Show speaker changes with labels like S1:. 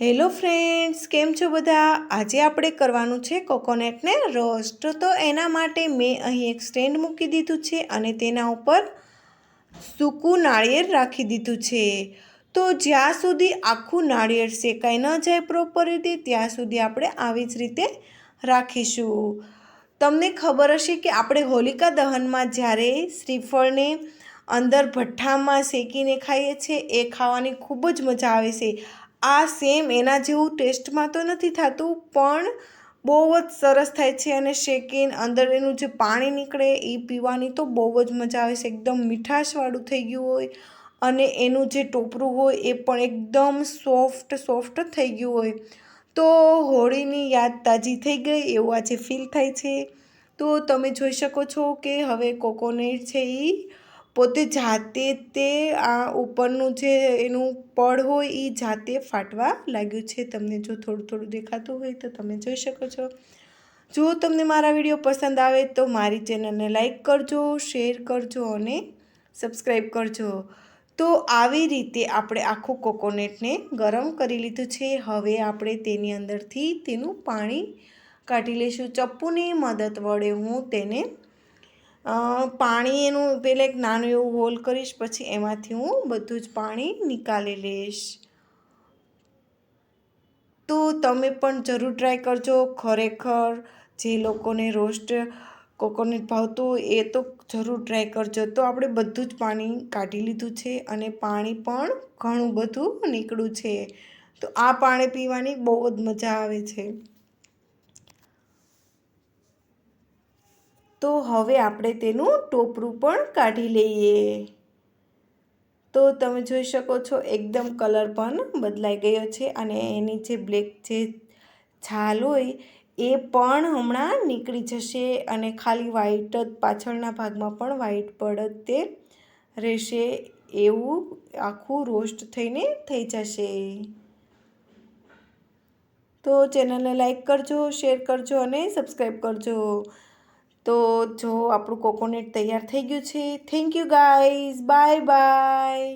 S1: Hello friends, કેમ છો બધા? આજે આપણે કરવાનું છે કોકોનટને રોસ્ટ. તો એના માટે મેં અહીં એક સ્ટેન્ડ મૂકી દીધું છે અને તેના ઉપર સૂકું નાળિયેર રાખી દીધું છે. તો જ્યાં સુધી આખું નાળિયેર શેકાઈ ન જાય પ્રોપર રીતે ત્યાં સુધી આપણે આવી જ રીતે રાખીશું. તમને ખબર હશે કે આપણે હોલિકા દહનમાં જ્યારે શ્રીફળને અંદર ભઠ્ઠામાં શેકીને ખાઈએ છીએ, એ ખાવાની ખૂબ જ મજા આવે છે. આ સેમ એના જેવું ટેસ્ટમાં તો નથી થતું, પણ બહુ જ સરસ થાય છે અને શેકીને અંદર એનું જે પાણી નીકળે એ પીવાની તો બહુ જ મજા આવે છે. એકદમ મીઠાશવાળું થઈ ગયું હોય અને એનું જે ટોપરું હોય એ પણ એકદમ સોફ્ટ સોફ્ટ થઈ ગયું હોય. તો હોળીની યાદ તાજી થઈ ગઈ એવું આજે ફીલ થાય છે. તો તમે જોઈ શકો છો કે હવે કોકોનેટ છે એ પોતે જાતે તે આ ઉપરનું જે એનું પડ હોય એ જાતે ફાટવા લાગ્યું છે. તમને જો થોડું થોડું દેખાતું હોય તો તમે જોઈ શકો છો. જો તમને મારા વીડિયો પસંદ આવે તો મારી ચેનલને લાઈક કરજો, શેર કરજો અને સબસ્ક્રાઈબ કરજો. તો આવી રીતે આપણે આખું કોકોનટને ગરમ કરી લીધું છે. હવે આપણે તેની અંદરથી તેનું પાણી કાઢી લઈશું. ચપ્પુની મદદ વડે હું તેને પાણી એનું પહેલાં એક નાનું એવું હોલ કરીશ, પછી એમાંથી હું બધું જ પાણી નીકાળી લઈશ. તો તમે પણ જરૂર ટ્રાય કરજો, ખરેખર જે લોકોને રોસ્ટ કોકોનટ ભાવતું એ તો જરૂર ટ્રાય કરજો. તો આપણે બધું જ પાણી કાઢી લીધું છે અને પાણી પણ ઘણું બધું નીકળ્યું છે. તો આ પાણી પીવાની બહુ જ મજા આવે છે. તો હવે આપણે તેનું ટોપરું પણ કાઢી લઈએ. તો તમે જોઈ શકો છો એકદમ કલર પણ બદલાઈ ગયો છે અને એની જે બ્લેક જે છાલ હોય એ પણ હમણાં નીકળી જશે અને ખાલી વ્હાઈટ જ પાછળના ભાગમાં પણ વ્હાઈટ પડ તે રહેશે એવું આખું રોસ્ટ થઈને થઈ જશે. તો ચેનલને લાઈક કરજો, શેર કરજો અને સબસ્ક્રાઈબ કરજો. તો જો આપણું કોકોનટ તૈયાર થઈ ગયું છે thank you guys bye bye